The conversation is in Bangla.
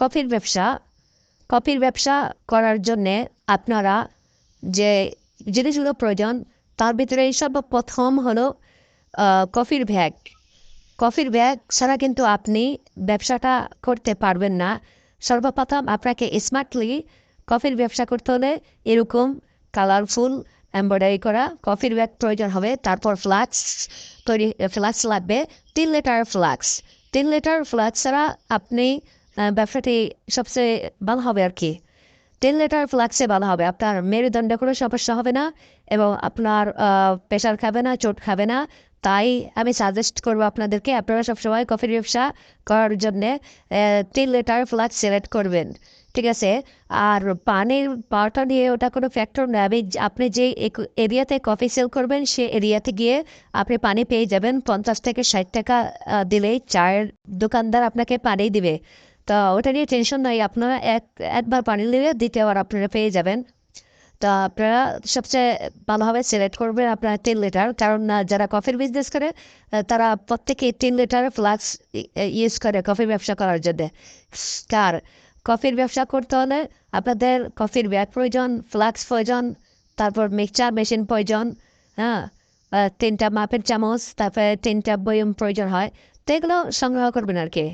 কফির ব্যবসা কফির ব্যবসা করার জন্যে আপনারা যে জিনিসগুলো প্রয়োজন, তার ভিতরে সর্বপ্রথম হলো কফির ব্যাগ। কফির ব্যাগ ছাড়া কিন্তু আপনি ব্যবসাটা করতে পারবেন না। সর্বপ্রথম আপনাকে স্মার্টলি কফির ব্যবসা করতে হলে এরকম কালারফুল এমব্রয়ডারি করা কফির ব্যাগ প্রয়োজন হবে। তারপর ফ্লাক্স তৈরি ফ্লাক্স লাগবে। তিন লিটার ফ্লাক্স তিন লিটার ফ্লাক্স ছাড়া আপনি ব্যবসাটি সবচেয়ে ভালো হবে আর কি। তিন লিটার ফ্লাক্সে ভালো হবে। আপনার মেরুদণ্ড কোনো সমস্যা হবে না এবং আপনার প্রেশার খাবে না, চোট খাবে না। তাই আমি সাজেস্ট করব আপনাদেরকে, আপনারা সবসময় কফির ব্যবসা করার জন্যে তিন লিটার ফ্লাক্স সিলেক্ট করবেন। ঠিক আছে? আর পানির পাওয়াটা নিয়ে ওটা কোনো ফ্যাক্টর না। আমি আপনি যে এরিয়াতে কফি সেল করবেন, সে এরিয়াতে গিয়ে আপনি পানি পেয়ে যাবেন। পঞ্চাশ থেকে ষাট টাকা দিলেই চায়ের দোকানদার আপনাকে পানি দিবে। তা ওটা নিয়ে টেনশন নাই। আপনারা এক, একবার পানি নিলে দ্বিতীয়বার আপনারা পেয়ে যাবেন। তা আপনারা সবচেয়ে ভালোভাবে সিলেক্ট করবেন আপনারা তিন লিটার কারণ যারা কফির বিজনেস করে তারা প্রত্যেকে তিন লিটার ফ্লাক্স ইউজ করে কফি ব্যবসা করার জন্যে। কার? কফির ব্যবসা করতে হলে আপনাদের কফির ব্যাগ প্রয়োজন ফ্লাক্স প্রয়োজন, তারপর মিক্সচার মেশিন প্রয়োজন হ্যাঁ? তিনটা মাপের চামচ, তারপরে তিনটা বয়ম প্রয়োজন হয়। তো এগুলো সংগ্রহ করবেন আর কি।